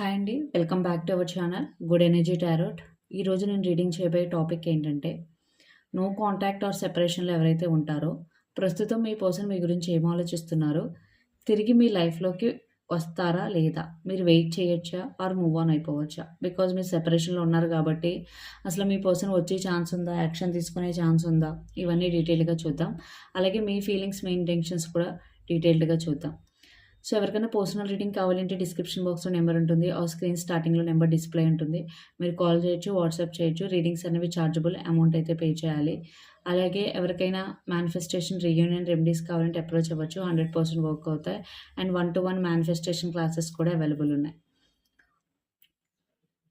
Hi అండి. Welcome back to our channel good energy tarot. ఈరోజు నేను రీడింగ్ చేయబోయే టాపిక్ ఏంటంటే నో కాంటాక్ట్ ఆర్ సెపరేషన్లో ఎవరైతే ఉంటారో ప్రస్తుతం మీ పర్సన్ మీ గురించి ఏం ఆలోచిస్తున్నారో తిరిగి మీ లైఫ్లోకి వస్తారా లేదా మీరు వెయిట్ చేయొచ్చా ఆర్ మూవ్ ఆన్ అయిపోవచ్చా? బికాజ్ మీరు సెపరేషన్లో ఉన్నారు కాబట్టి అసలు మీ పర్సన్ వచ్చే ఛాన్స్ ఉందా యాక్షన్ తీసుకునే ఛాన్స్ ఉందా ఇవన్నీ డీటెయిల్గా చూద్దాం. అలాగే మీ ఫీలింగ్స్ మీ ఇంటెన్షన్స్ కూడా డీటెయిల్డ్గా చూద్దాం. సో ఎవరికైనా పర్సనల్ రీడింగ్ కావాలంటే డిస్క్రిప్షన్ బాక్స్లో నెంబర్ ఉంటుంది. ఆ స్క్రీన్ స్టార్టింగ్లో నెంబర్ డిస్ప్లే ఉంటుంది. మీరు కాల్ చేయొచ్చు వాట్సాప్ చేయొచ్చు. రీడింగ్స్ అనేవి ఛార్జబుల్ అమౌంట్ అయితే పే చేయాలి. అలాగే ఎవరికైనా మేనిఫెస్టేషన్ రీయూనియన్ రెమెడీస్ కావాలంటే అప్రోచ్ అవ్వచ్చు. హండ్రెడ్ పర్సెంట్ వర్క్ అవుతాయి. And one to one manifestation classes కూడా అవైలబుల్ ఉన్నాయి.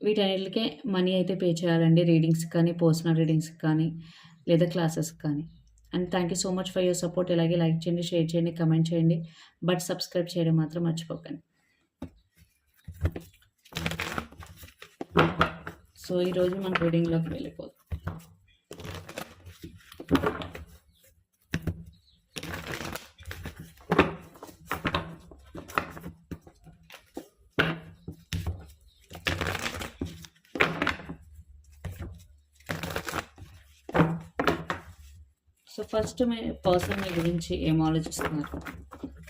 వీటన్నిటికే మనీ అయితే పే చేయాలండి. రీడింగ్స్ కానీ పర్సనల్ రీడింగ్స్ కానీ లేదా క్లాసెస్ కానీ. And thank you so much for your support. ఇలాగే లైక్ చేయండి షేర్ చేయండి కమెంట్ చేయండి బట్ సబ్స్క్రైబ్ చేయడం మాత్రం మర్చిపోకండి. సో ఈరోజు మన రీడింగ్లోకి వెళ్ళిపోదు. ఫస్ట్ మీ పర్సన్ మీ గురించి ఏం ఆలోచిస్తున్నారు?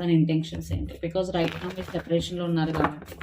తన ఇంటెన్షన్స్ ఏంటి? బికాజ్ రైట్ నా మీరు సెపరేషన్లో ఉన్నారు కాబట్టి.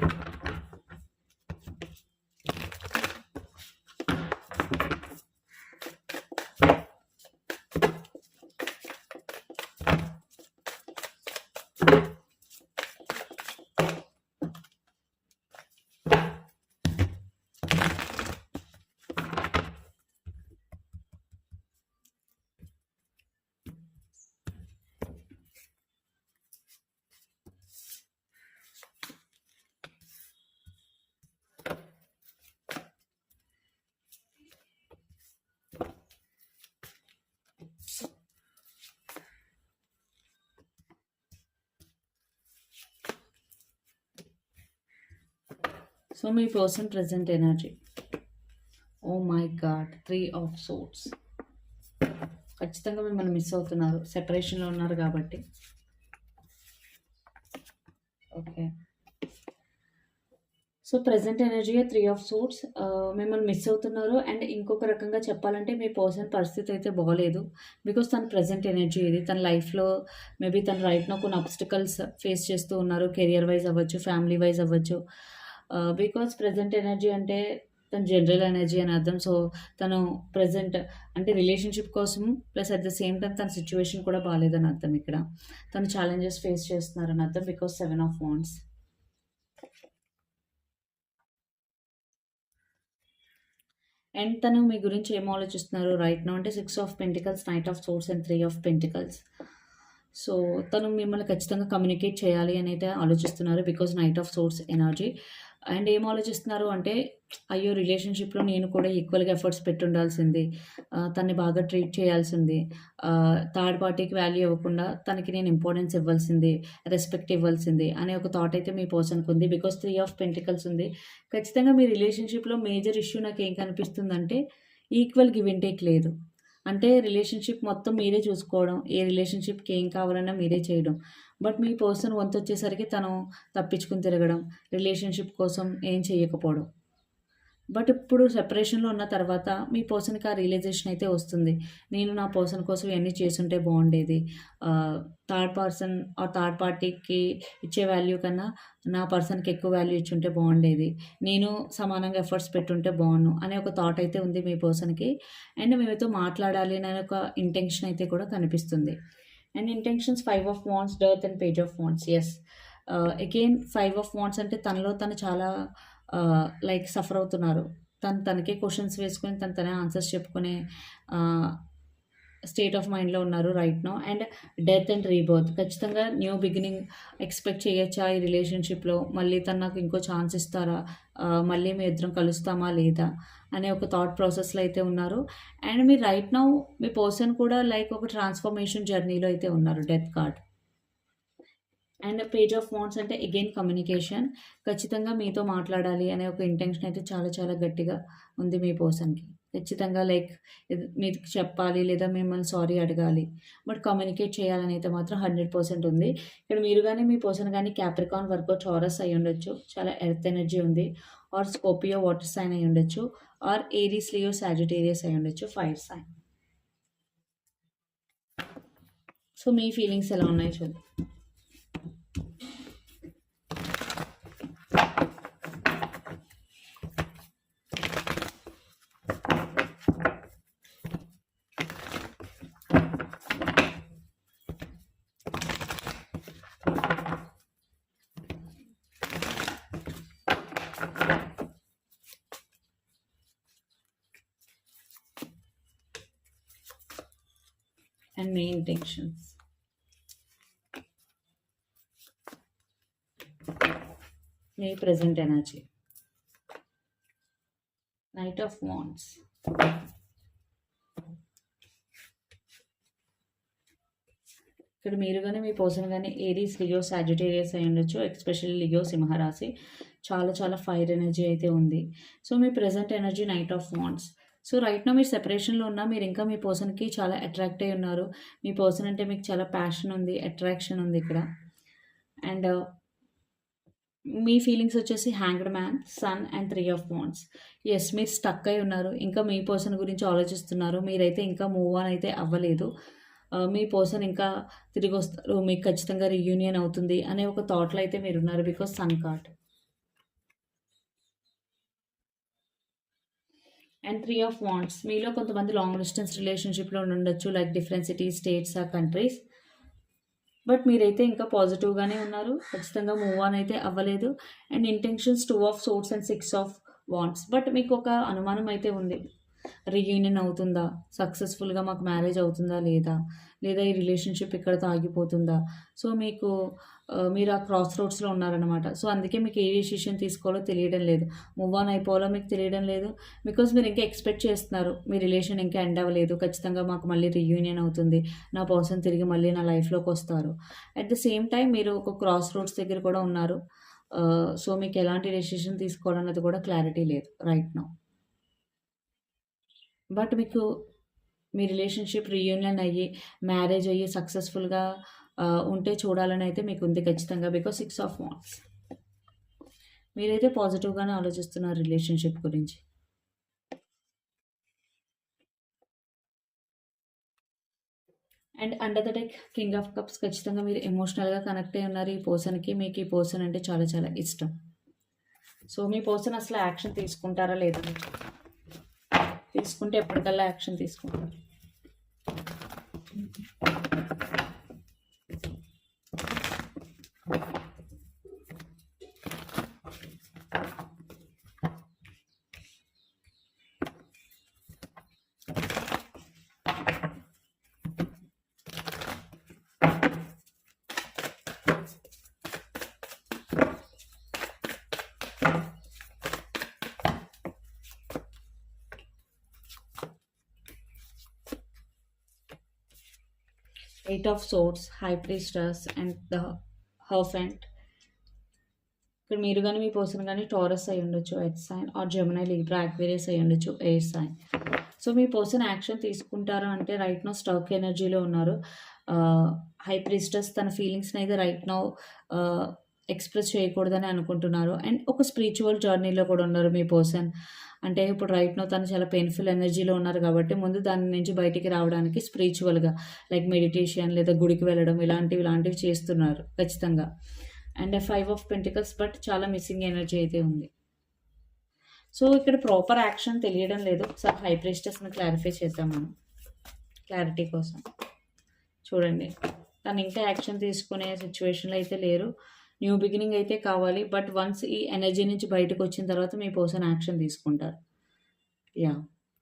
So me person present energy. Oh my god three of swords. ఖచ్చితంగా మిమ్మల్ని మిస్ అవుతున్నారు. సెపరేషన్లో ఉన్నారు కాబట్టి. Okay. So present energy three of swords. మిమ్మల్ని మిస్ అవుతున్నారు. అండ్ ఇంకొక రకంగా చెప్పాలంటే మీ పర్సన్ పరిస్థితి అయితే బాగలేదు బికాస్ తన ప్రజెంట్ ఎనర్జీ ఇది. తన లైఫ్లో మేబీ తను రైట్నో కొన్ని అబ్స్టికల్స్ ఫేస్ చేస్తూ ఉన్నారు. కెరియర్ వైజ్ అవ్వచ్చు ఫ్యామిలీ వైజ్ అవ్వచ్చు. బికాస్ ప్రజెంట్ ఎనర్జీ అంటే తన జనరల్ ఎనర్జీ అని అర్థం. సో తను ప్రజెంట్ అంటే రిలేషన్షిప్ కోసం plus at the same time తన సిచ్యువేషన్ కూడా బాగాలేదని అర్థం ఇక్కడ. తను ఛాలెంజెస్ ఫేస్ చేస్తున్నారని అర్థం because seven of wands and తను మీ గురించి ఏం ఆలోచిస్తున్నారు? రైట్ నో అంటే six of pentacles knight of swords and three of pentacles so తను మిమ్మల్ని ఖచ్చితంగా కమ్యూనికేట్ చేయాలి అని అయితే ఆలోచిస్తున్నారు because knight of swords energy and ఏం ఆలోచిస్తున్నారు అంటే అయ్యో రిలేషన్షిప్లో నేను కూడా ఈక్వల్గా ఎఫర్ట్స్ పెట్టుండాల్సింది తన్ని బాగా ట్రీట్ చేయాల్సింది థర్డ్ పార్టీకి వాల్యూ ఇవ్వకుండా తనకి నేను ఇంపార్టెన్స్ ఇవ్వాల్సింది రెస్పెక్ట్ ఇవ్వాల్సింది అనే ఒక థాట్ అయితే మీ పర్సన్కి ఉంది. బికాస్ త్రీ ఆఫ్ పెంటికల్స్ ఉంది. ఖచ్చితంగా మీ రిలేషన్షిప్లో మేజర్ ఇష్యూ నాకు ఏం కనిపిస్తుందంటే ఈక్వల్ గివ్ అండ్ టేక్ లేదు. అంటే రిలేషన్షిప్ మొత్తం మీరే చూసుకోవడం ఏ రిలేషన్షిప్కి ఏం కావాలన్నా మీరే చేయడం. బట్ మీ పర్సన్ వంతు వచ్చేసరికి తను తప్పించుకుని తిరగడం రిలేషన్షిప్ కోసం ఏం చేయకపోవడం బట్ ఇప్పుడు సెపరేషన్లో ఉన్న తర్వాత మీ పర్సన్కి ఆ రియలైజేషన్ అయితే వస్తుంది. నేను నా పర్సన్ కోసం ఇవన్నీ చేసుంటే బాగుండేది. థర్డ్ పర్సన్ ఆ థర్డ్ పార్టీకి ఇచ్చే వాల్యూ కన్నా నా పర్సన్కి ఎక్కువ వాల్యూ ఇచ్చుంటే బాగుండేది. నేను సమానంగా ఎఫర్ట్స్ పెట్టుంటే బాగుండు అనే ఒక థాట్ అయితే ఉంది మీ పర్సన్కి. అండ్ మేమైతే మాట్లాడాలి అనే ఒక ఇంటెన్షన్ అయితే కూడా కనిపిస్తుంది. And intentions five of wands dearth and page of wands as again five of wands అంటే తనలో తను చాలా uh, లైక్ సఫర్ అవుతున్నారు. తను తనకే క్వశ్చన్స్ వేసుకొని తను తనే ఆన్సర్స్ చెప్పుకునే uh, స్టేట్ ఆఫ్ మైండ్లో ఉన్నారు right now and death and rebirth ఖచ్చితంగా న్యూ బిగినింగ్ ఎక్స్పెక్ట్ చేయొచ్చా ఈ రిలేషన్షిప్లో మళ్ళీ తను నాకు ఇంకో ఛాన్స్ ఇస్తారా? మళ్ళీ మీ ఇద్దరం కలుస్తామా లేదా? అనే ఒక థాట్ ప్రాసెస్లో అయితే ఉన్నారు. అండ్ మీ రైట్ నౌ మీ పర్సన్ కూడా లైక్ ఒక ట్రాన్స్ఫర్మేషన్ జర్నీలో అయితే ఉన్నారు death card and page of wands అంటే అగైన్ కమ్యూనికేషన్ ఖచ్చితంగా మీతో మాట్లాడాలి అనే ఒక ఇంటెన్షన్ అయితే చాలా చాలా గట్టిగా ఉంది మీ పర్సన్కి ఖచ్చితంగా లైక్ మీకు చెప్పాలి లేదా మిమ్మల్ని సారీ అడగాలి. బట్ కమ్యూనికేట్ చేయాలని అయితే మాత్రం 100% ఉంది. ఇక్కడ మీరు కానీ మీ పర్సన్ కానీ క్యాప్రికాన్, వర్గో, అయి అయ్యుండొచ్చు. చాలా ఎర్త్ ఎనర్జీ ఉంది. ఆర్ స్కోపియో వాటర్ సైన్ అయ్యుండొచ్చు. ఆర్ ఏరీస్, లియో, సాజిటేరియస్ అయ్యుండొచ్చు. Fire sign. సో, మీ ఫీలింగ్స్ ఎలా ఉన్నాయో చూద్దాం. మీ intentions. Me present energy. Knight of wands. ఇక్కడ మీరు కానీ మీ పర్సన్ కానీ ఏరీస్, లియో, సాజిటేరియస్ అయ్యుండొచ్చు. ఎస్పెషల్లీ లియో సింహరాశి. చాలా చాలా ఫైర్ ఎనర్జీ అయితే ఉంది. So, me present energy knight of wands. So, right now మీరు సెపరేషన్‌లో ఉన్నా ఇంకా మీ పర్సన్‌కి చాలా అట్రాక్ట్ అయ్యి ఉన్నారు. మీ పర్సన్ అంటే మీకు చాలా ప్యాషన్ ఉంది. అట్రాక్షన్ ఉంది ఇక్కడ. అండ్ uh, మీ ఫీలింగ్స్ వచ్చేసి hanged man, sun and three of wands. As మీరు స్టక్ అయి ఉన్నారు. ఇంకా మీ పర్సన్ గురించి ఆలోచిస్తున్నారు. మీరైతే ఇంకా మూవ్ ఆన్ అయితే అవ్వలేదు. Uh, మీ పర్సన్ ఇంకా తిరిగొస్తారు. మీకు ఖచ్చితంగా రీయూనియన్ అవుతుంది అనే ఒక థాట్‌లో అయితే మీరున్నారు. Because sun card. And three of wands. మీలో కొంతమంది లాంగ్ డిస్టెన్స్ రిలేషన్‌షిప్‌లో ఉండొచ్చు లైక్ డిఫరెంట్ సిటీస్, స్టేట్స్ ఆ కంట్రీస్. బట్ మీరైతే ఇంకా పాజిటివ్‌గానే ఉన్నారు. ఖచ్చితంగా మూవ్ ఆన్ అయితే అవ్వలేదు. And intentions two of swords and six of wands. But మీకు ఒక అనుమానం అయితే ఉంది. రీయూనియన్ అవుతుందా? సక్సెస్‌ఫుల్‌గా మాకు మ్యారేజ్ అవుతుందా లేదా? లేదా ఈ రిలేషన్‌షిప్ ఇక్కడతో ఆగిపోతుందా? సో, మీకు మీరు ఆ క్రాస్ రోడ్స్‌లో ఉన్నారనమాట. సో, అందుకే మీకు ఏ డెసిషన్ తీసుకోవాలో తెలియడం లేదు. మూవ్ ఆన్ అయిపోవాలో మీకు తెలియడం లేదు. బికాజ్ మీరు ఇంకా ఎక్స్‌పెక్ట్ చేస్తున్నారు. మీ రిలేషన్ ఇంకా ఎండ్ అవ్వలేదు. ఖచ్చితంగా మాకు మళ్ళీ రీయూనియన్ అవుతుంది. నా పర్సన్ తిరిగి మళ్ళీ నా లైఫ్లోకి వస్తారు అట్ ద సేమ్ టైం మీరు ఒక క్రాస్ రోడ్స్ దగ్గర కూడా ఉన్నారు. సో, మీకు ఎలాంటి డెసిషన్ తీసుకోవాలన్నది కూడా క్లారిటీ లేదు రైట్ నౌ. బట్ మీకు మీ రిలేషన్‌షిప్ రీయూనియన్ అయ్యి, మ్యారేజ్ అయ్యి సక్సెస్‌ఫుల్‌గా ఉంటే చూడాలని అయితే మీకు ఉంది ఖచ్చితంగా. బికాస్ సిక్స్ ఆఫ్ వాన్స్ మీరైతే పాజిటివ్‌గానే ఆలోచిస్తున్నారు రిలేషన్‌షిప్ గురించి. And under the deck king of cups ఖచ్చితంగా మీరు ఎమోషనల్‌గా కనెక్ట్ అయ్యి ఉన్నారు ఈ పర్సన్‌కి. మీకు ఈ పర్సన్ అంటే చాలా చాలా ఇష్టం. సో, మీ పర్సన్ అసలు యాక్షన్ తీసుకుంటారా లేదా తీసుకుంటే ఎప్పటికల్లా యాక్షన్ తీసుకుంటారు? Eight of Swords, High Priestess and the hierophant. ఇక్కడ మీరు కానీ మీ పర్సన్ కానీ టారస్ అయ్యుండొచ్చు earth sign or Gemini, Libra Aquarius అయ్యుండొచ్చు ఎయిర్ సైన్. సో, మీ పర్సన్ యాక్షన్ తీసుకుంటారా అంటే రైట్ నో స్టక్ ఎనర్జీలో ఉన్నారు. Uh, హై ప్రీస్టెస్ తన ఫీలింగ్స్‌ని అయితే రైట్ నో ఎక్స్‌ప్రెస్ చేయకూడదని అనుకుంటున్నారు. అండ్ ఒక స్పిరిచువల్ జర్నీలో కూడా ఉన్నారు మీ పర్సన్. అంటే ఇప్పుడు రైట్ నో తను చాలా పెయిన్‌ఫుల్ ఎనర్జీలో ఉన్నారు కాబట్టి ముందు దాని నుంచి బయటికి రావడానికి స్పిరిచువల్గా లైక్ మెడిటేషన్ లేదా గుడికి వెళ్ళడం ఇలాంటివి ఇలాంటివి చేస్తున్నారు ఖచ్చితంగా. And five of pentacles but చాలా మిస్సింగ్ ఎనర్జీ అయితే ఉంది. సో, ఇక్కడ ప్రాపర్ యాక్షన్ తెలియడం లేదు. ఒకసారి హై ప్రీస్టెస్‌ని క్లారిఫై చేద్దాం మనం. క్లారిటీ కోసం. చూడండి. తను ఇంకా యాక్షన్ తీసుకునే సిచ్యువేషన్లో అయితే లేరు. న్యూ బిగినింగ్ అయితే కావాలి. బట్ వన్స్ ఈ ఎనర్జీ నుంచి బయటకొచ్చిన తర్వాత మీ పర్సన్ యాక్షన్ తీసుకుంటారు. యా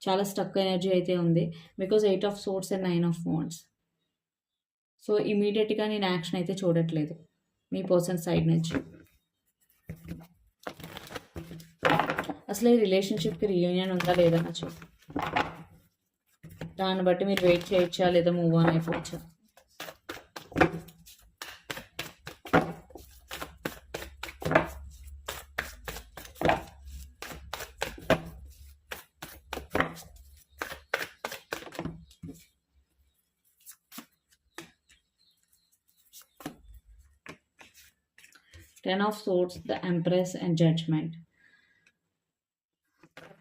చాలా స్టక్ ఎనర్జీ అయితే ఉంది. Because eight of swords and nine of wands. So, ఇమీడియట్గా నేను యాక్షన్ అయితే చూడట్లేదు. మీ పర్సన్ సైడ్ నుంచి. అసలు ఈ రిలేషన్‌షిప్‌కి రీయూనియన్ ఉందా లేదా అన్నది దాన్ని బట్టి మీరు వెయిట్ చేయొచ్చా? లేదా move on అయిపోవచ్చా? Ten of swords the empress and judgement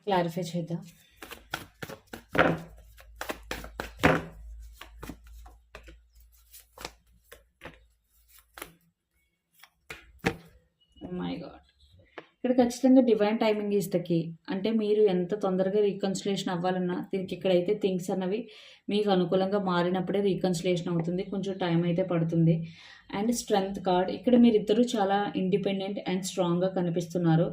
clarify చేద్దాం. Oh మై గాడ్ ఇక్కడ ఖచ్చితంగా divine timing is the key అంటే మీరు ఎంత తొందరగా రీకన్సిలేషన్ అవ్వాలన్నా దీనికి ఇక్కడైతే థింగ్స్ అన్నవి మీకు అనుకూలంగా మారినప్పుడే రీకన్సిలేషన్ అవుతుంది. కొంచెం టైం అయితే పడుతుంది. And strength card. ఇక్కడ మీరు ఇద్దరు చాలా ఇండిపెండెంట్ అండ్ స్ట్రాంగ్గా కనిపిస్తున్నారు.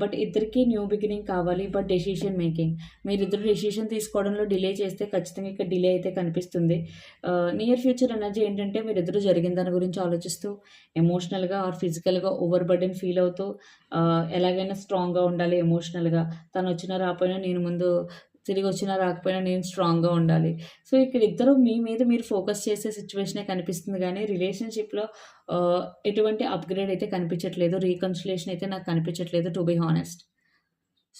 బట్ ఇద్దరికి న్యూ బిగినింగ్ కావాలి బట్ డెసిషన్ మేకింగ్. మీరిద్దరు డెసిషన్ తీసుకోవడంలో డిలే చేస్తే ఖచ్చితంగా ఇక్కడ డిలే అయితే కనిపిస్తుంది. నియర్ ఫ్యూచర్ ఎనర్జీ ఏంటంటే మీరిద్దరు జరిగిన దాని గురించి ఆలోచిస్తూ ఎమోషనల్గా ఆర్ ఫిజికల్గా ఓవర్ బర్డెన్ ఫీల్ అవుతూ ఎలాగైనా స్ట్రాంగ్గా ఉండాలి ఎమోషనల్గా. తను వచ్చినా రాకపోయినా నేను ముందు తిరిగి వచ్చినా రాకపోయినా నేను స్ట్రాంగ్గా ఉండాలి. సో ఇక్కడ ఇద్దరు మీ మీద మీరు ఫోకస్ చేసే సిచ్యువేషనే కనిపిస్తుంది కానీ రిలేషన్షిప్లో ఎటువంటి అప్గ్రేడ్ అయితే కనిపించట్లేదు. రీకన్సిలేషన్ అయితే నాకు కనిపించట్లేదు to be honest.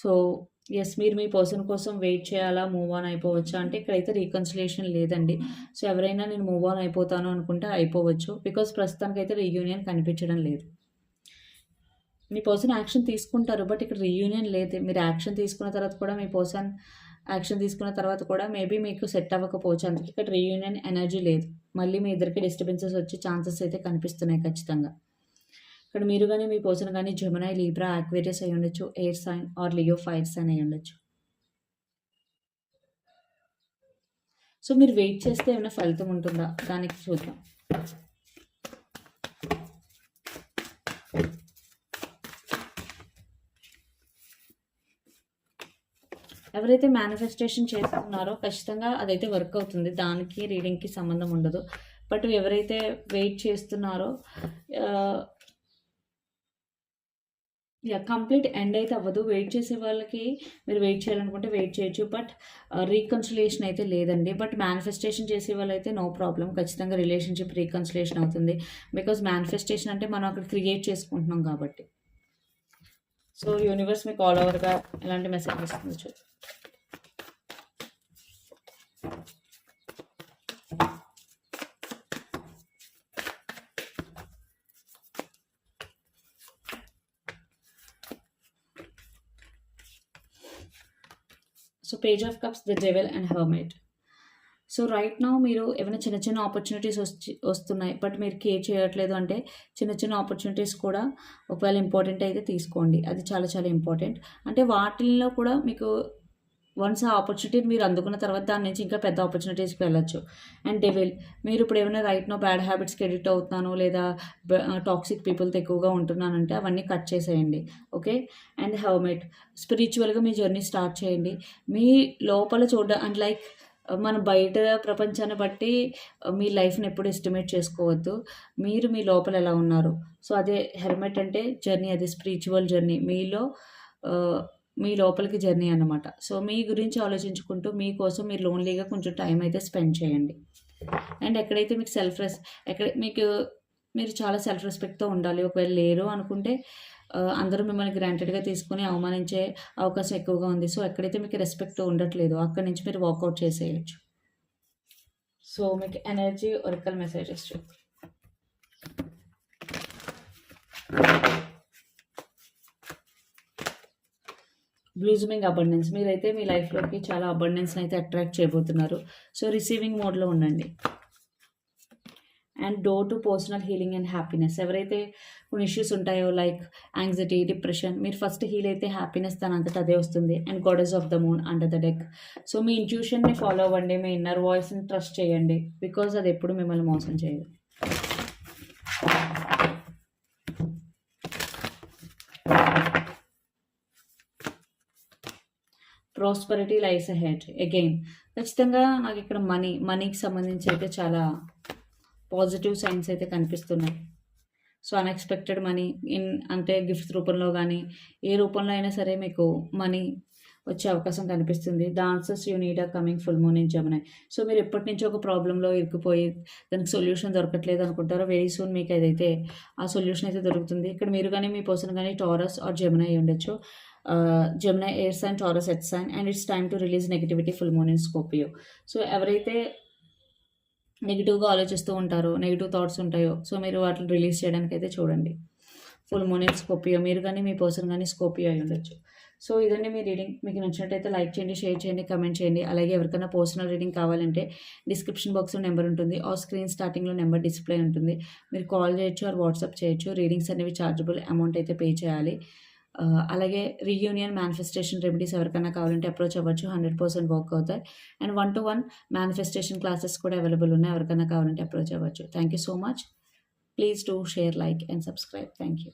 So as మీరు మీ పర్సన్ కోసం వెయిట్ చేయాలా మూవ్ ఆన్ అయిపోవచ్చా? అంటే ఇక్కడైతే రీకన్సిలేషన్ లేదండి. సో ఎవరైనా నేను మూవ్ ఆన్ అయిపోతాను అనుకుంటే అయిపోవచ్చు. బికాస్ ప్రస్తుతానికైతే రీయూనియన్ కనిపించడం లేదు. మీ పర్సన్ యాక్షన్ తీసుకుంటారు బట్ ఇక్కడ రీయూనియన్ లేదు. మీరు యాక్షన్ తీసుకున్న తర్వాత కూడా మీ పర్సన్ యాక్షన్ తీసుకున్న తర్వాత కూడా మేబీ మీకు సెట్ అవ్వకపోవచ్చు. అందుకే ఇక్కడ రీయూనియన్ ఎనర్జీ లేదు. మళ్ళీ మీ ఇద్దరికి డిస్టర్బెన్సెస్ వచ్చే ఛాన్సెస్ అయితే కనిపిస్తున్నాయి ఖచ్చితంగా. ఇక్కడ మీరు కానీ మీ పర్సన్ కానీ జమునాయి లీబ్రా ఆక్వేరియస్ అయి ఉండొచ్చు air sign or Leo fire sign అయి ఉండొచ్చు. సో మీరు వెయిట్ చేస్తే ఏమైనా ఫలితం ఉంటుందా? దానికి చూద్దాం. ఎవరైతే మేనిఫెస్టేషన్ చేస్తున్నారో ఖచ్చితంగా అదైతే వర్క్ అవుతుంది. దానికి రీడింగ్కి సంబంధం ఉండదు. బట్ ఎవరైతే వెయిట్ చేస్తున్నారో యా కంప్లీట్ ఎండ్ అయితే అవ్వదు. వెయిట్ చేసే వాళ్ళకి మీరు వెయిట్ చేయాలనుకుంటే వెయిట్ చేయొచ్చు. బట్ రీకన్సిలేషన్ అయితే లేదండి. బట్ మేనిఫెస్టేషన్ చేసే వాళ్ళైతే నో ప్రాబ్లం ఖచ్చితంగా రిలేషన్షిప్ రీకన్సిలేషన్ అవుతుంది. బికాజ్ మేనిఫెస్టేషన్ అంటే మనం అక్కడ క్రియేట్ చేసుకుంటున్నాం కాబట్టి. సో యూనివర్స్ మీకు ఆల్ ఓవర్గా ఎలాంటి మెసేజ్ ఇస్తుంది so page of cups the devil and hermit so right now మీరు ఏమైనా చిన్న చిన్న ఆపర్చునిటీస్ వచ్చి వస్తున్నాయి బట్ మీరు కేర్ చేయట్లేదు అంటే చిన్న చిన్న ఆపర్చునిటీస్ కూడా ఒకవేళ ఇంపార్టెంట్ అయితే తీసుకోండి. అది చాలా చాలా ఇంపార్టెంట్ అంటే వాటిల్లో కూడా మీకు వన్స్ ఆ ఆపర్చునిటీ మీరు అందుకున్న తర్వాత దాని నుంచి ఇంకా పెద్ద ఆపర్చునిటీస్కి వెళ్ళొచ్చు. అండ్ డెవిల్ మీరు ఇప్పుడు ఏమైనా రైట్ నో బ్యాడ్ హ్యాబిట్స్కి ఎడిక్ట్ అవుతున్నాను లేదా టాక్సిక్ పీపుల్తో ఎక్కువగా ఉంటున్నానంటే అవన్నీ కట్ చేసేయండి. ఓకే అండ్ హెల్మెట్ స్పిరిచువల్గా మీ జర్నీ స్టార్ట్ చేయండి. మీ లోపల చూడ అండ్ లైక్ మన బయట ప్రపంచాన్ని బట్టి మీ లైఫ్ని ఎప్పుడు ఎస్టిమేట్ చేసుకోవద్దు. మీరు మీ లోపల ఎలా ఉన్నారు? సో అదే హెల్మెట్ అంటే జర్నీ అది స్పిరిచువల్ జర్నీ మీలో మీ లోపలికి జర్నీ అన్నమాట. సో మీ గురించి ఆలోచించుకుంటూ మీకోసం మీరు లోన్లీగా కొంచెం టైం అయితే స్పెండ్ చేయండి. అండ్ ఎక్కడైతే మీకు సెల్ఫ్ రెస్ ఎక్కడ మీకు మీరు చాలా సెల్ఫ్ రెస్పెక్ట్తో ఉండాలి. ఒకవేళ లేరు అనుకుంటే అందరూ మిమ్మల్ని గ్రాంటెడ్గా తీసుకుని అవమానించే అవకాశం ఎక్కువగా ఉంది. సో ఎక్కడైతే మీకు రెస్పెక్ట్ ఉండట్లేదు అక్కడి నుంచి మీరు వాకౌట్ చేసేయచ్చు. సో మీకు energy oracle messages blossoming abundance మీరైతే మీ లైఫ్లోకి చాలా అబండెన్స్ని అయితే అట్రాక్ట్ చేయబోతున్నారు సో రిసీవింగ్ మోడ్లో ఉండండి. And door to personal healing and happiness ఎవరైతే కొన్ని ఇష్యూస్ ఉంటాయో లైక్ యాంగ్జైటీ డిప్రెషన్ మీరు ఫస్ట్ హీల్ అయితే హ్యాపీనెస్ దాని అంతటా అదే వస్తుంది. And goddess of the moon under the deck so మీ ఇంట్యూషన్ని ఫాలో అవ్వండి. మీ ఇన్నర్ వాయిస్ని ట్రస్ట్ చేయండి. బికాజ్ అది ఎప్పుడు మిమ్మల్ని మోసం చేయదు. ప్రాస్పరిటీ లైస్ హెడ్ అగైన్ ఖచ్చితంగా నాకు ఇక్కడ మనీ మనీకి సంబంధించి అయితే చాలా పాజిటివ్ సైన్స్ అయితే కనిపిస్తున్నాయి. సో అన్ఎక్స్పెక్టెడ్ మనీ ఇన్ అంటే గిఫ్ట్స్ రూపంలో కానీ ఏ రూపంలో అయినా సరే మీకు మనీ వచ్చే అవకాశం కనిపిస్తుంది. The answers you need are coming full moon in Gemini so మీరు ఎప్పటి నుంచో ఒక ప్రాబ్లంలో ఇరుక్కుపోయి దానికి సొల్యూషన్ దొరకట్లేదు అనుకుంటారో వెరీ సూన్ మీకు ఏదైతే ఆ సొల్యూషన్ అయితే దొరుకుతుంది. ఇక్కడ మీరు కానీ మీ పర్సన్ కానీ టారస్ ఆర్ జమునై అయ్యి ఉండొచ్చు Gemini air sign Taurus earth sign and it's time to release negativity full moon in Scorpio so ఎవరైతే నెగిటివ్గా ఆలోచిస్తూ ఉంటారో నెగిటివ్ థాట్స్ ఉంటాయో సో మీరు వాటిని రిలీజ్ చేయడానికి అయితే చూడండి. ఫుల్ మూన్ ఇన్ స్కోపియో మీరు కానీ మీ పర్సన్ కానీ స్కోపియో అయి ఉండొచ్చు. సో ఇదండి మీ రీడింగ్ మీకు నచ్చినట్టయితే లైక్ చేయండి షేర్ చేయండి కమెంట్ చేయండి. అలాగే ఎవరికైనా పర్సనల్ రీడింగ్ కావాలంటే డిస్క్రిప్షన్ బాక్స్లో నెంబర్ ఉంటుంది. ఆ స్క్రీన్ స్టార్టింగ్లో నెంబర్ డిస్ప్లే ఉంటుంది. మీరు కాల్ చేయొచ్చు ఆర్ వాట్సాప్ చేయొచ్చు. రీడింగ్స్ అనేవి ఛార్జబుల్ అమౌంట్ అయితే పే చేయాలి. అలాగే రీయూనియన్ మేనిఫెస్టేషన్ రెమెడీస్ ఎవరికైనా కావాలంటే అప్రోచ్ అవ్వచ్చు. హండ్రెడ్ పర్సెంట్ వర్క్ అవుతాయి. And one to one manifestation classes కూడా అవైలబుల్ ఉన్నాయి. ఎవరికైనా కావాలంటే అప్రోచ్ అవ్వచ్చు. Thank you so much please do share like and subscribe thank you